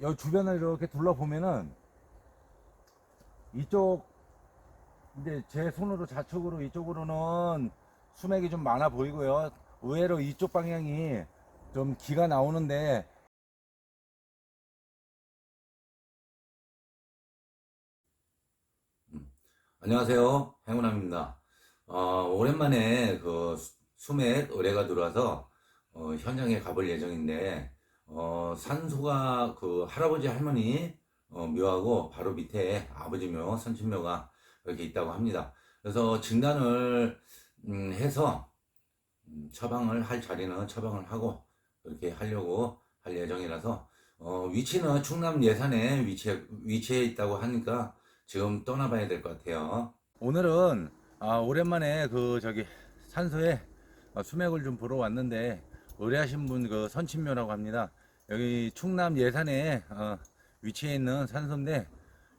여기 주변을 이렇게 둘러보면은 이쪽 이제 제 손으로 좌측으로 이쪽으로는 수맥이 좀 많아 보이고요. 의외로 이쪽 방향이 좀 기가 나오는데 안녕하세요. 행운함입니다. 어, 오랜만에 그 수- 수맥 의뢰가 들어와서 어, 현장에 가볼 예정인데 어, 산소가 그 할아버지 할머니 어, 묘하고 바로 밑에 아버지 묘, 선친묘가 이렇게 있다고 합니다. 그래서 진단을 음, 해서 음, 처방을 할 자리는 처방을 하고 그렇게 하려고 할 예정이라서 어, 위치는 충남 예산에 위치해, 위치해 있다고 하니까 지금 떠나봐야 될 것 같아요. 오늘은 아, 오랜만에 그 저기 산소에 어, 수맥을 좀 보러 왔는데 의뢰하신 분 그 선친묘라고 합니다. 여기 충남 예산에 어, 위치해 있는 산소인데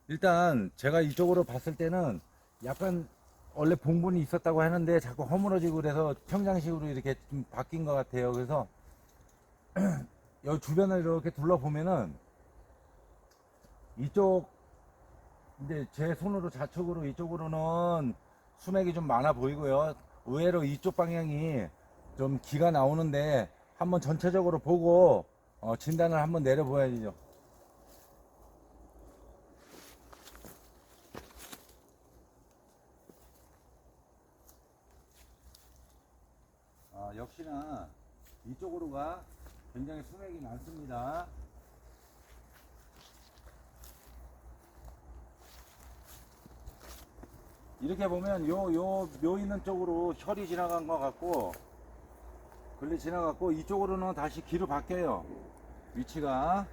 일단 제가 이쪽으로 봤을 때는 약간 원래 봉분이 있었다고 하는데 자꾸 허물어지고 그래서 평장식으로 이렇게 좀 바뀐 것 같아요. 그래서 여기 주변을 이렇게 둘러보면은 이쪽 이제 제 손으로 좌측으로 이쪽으로는 수맥이 좀 많아 보이고요. 의외로 이쪽 방향이 좀 기가 나오는데 한번 전체적으로 보고 어, 진단을 한번 내려보야죠. 아, 역시나 이쪽으로가 굉장히 수맥이 많습니다. 이렇게 보면 요, 요, 묘 있는 쪽으로 혈이 지나간 것 같고, 근래 지나갔고, 이쪽으로는 다시 길로 바뀌어요. 위치가.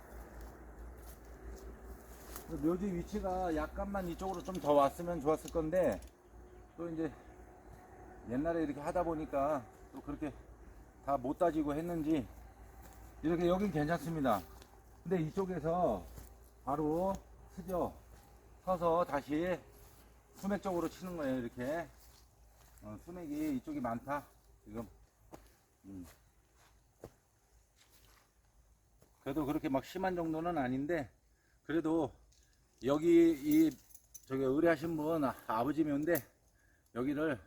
묘지 위치가 약간만 이쪽으로 좀 더 왔으면 좋았을 건데, 또 이제 옛날에 이렇게 하다 보니까 또 그렇게 다 못 따지고 했는지, 이렇게 여긴 괜찮습니다. 근데 이쪽에서 바로 스져 서서 다시 수맥 쪽으로 치는 거예요, 이렇게. 어, 수맥이 이쪽이 많다, 지금. 음. 그래도 그렇게 막 심한 정도는 아닌데, 그래도 여기 이, 저기 의뢰하신 분 아- 아버지 묘인데, 여기를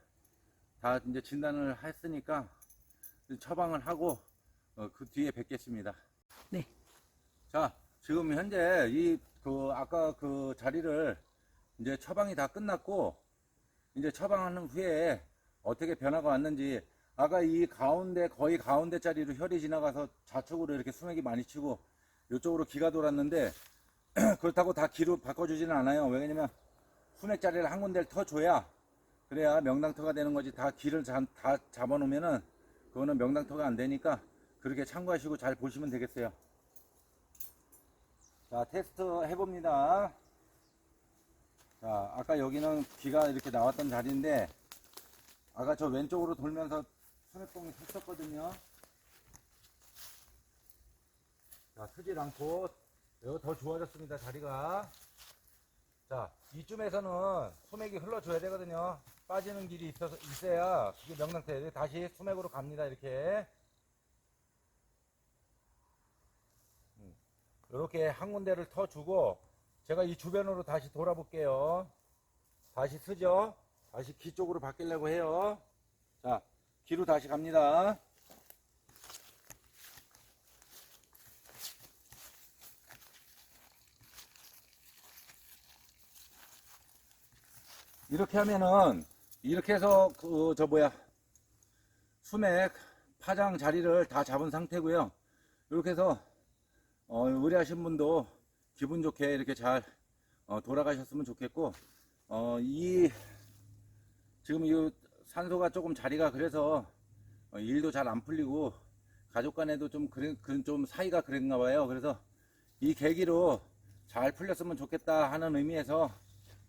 다 이제 진단을 했으니까 처방을 하고, 어, 그 뒤에 뵙겠습니다. 네. 자, 지금 현재 이, 그, 아까 그 자리를 이제 처방이 다 끝났고 이제 처방하는 후에 어떻게 변화가 왔는지 아까 이 가운데 거의 가운데 자리로 혈이 지나가서 좌측으로 이렇게 수맥이 많이 치고 이쪽으로 기가 돌았는데 그렇다고 다 기로 바꿔주지는 않아요. 왜냐면 수맥 자리를 한 군데를 터줘야 그래야 명당터가 되는 거지. 다 기를 자- 다 잡아놓으면은 그거는 명당터가 안 되니까 그렇게 참고하시고 잘 보시면 되겠어요. 자 테스트 해봅니다. 자, 아까 여기는 귀가 이렇게 나왔던 자리인데, 아까 저 왼쪽으로 돌면서 수맥봉이 섰었거든요. 자, 쓰질 않고, 더 좋아졌습니다, 자리가. 자, 이쯤에서는 수맥이 흘러줘야 되거든요. 빠지는 길이 있어서, 있어야 그게 명랑태. 다시 수맥으로 갑니다, 이렇게. 이렇게 한 군데를 터주고, 제가 이 주변으로 다시 돌아볼게요. 다시 쓰죠? 다시 귀 쪽으로 바뀌려고 해요. 자, 귀로 다시 갑니다. 이렇게 하면은, 이렇게 해서, 그, 저 뭐야, 수맥, 파장 자리를 다 잡은 상태고요. 이렇게 해서, 어, 의뢰하신 분도 기분 좋게 이렇게 잘 어, 돌아가셨으면 좋겠고 어, 이 지금 이 산소가 조금 자리가 그래서 어, 일도 잘 안 풀리고 가족 간에도 좀 그래, 그- 좀 사이가 그랬나 봐요. 그래서 이 계기로 잘 풀렸으면 좋겠다 하는 의미에서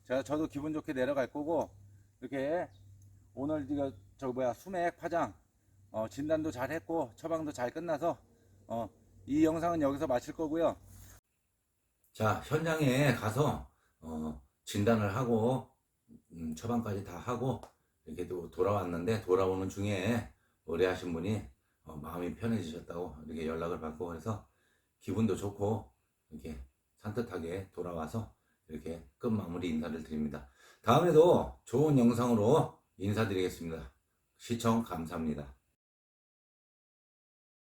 제가 저도 기분 좋게 내려갈 거고 이렇게 오늘 이거 저 뭐야 수맥 파장 어, 진단도 잘 했고 처방도 잘 끝나서 어, 이 영상은 여기서 마칠 거고요. 자, 현장에 가서 어, 진단을 하고 음, 처방까지 다 하고 이렇게 또 돌아왔는데 돌아오는 중에 의뢰하신 분이 어, 마음이 편해지셨다고 이렇게 연락을 받고 그래서 기분도 좋고 이렇게 산뜻하게 돌아와서 이렇게 끝 마무리 인사를 드립니다. 다음에도 좋은 영상으로 인사드리겠습니다. 시청 감사합니다.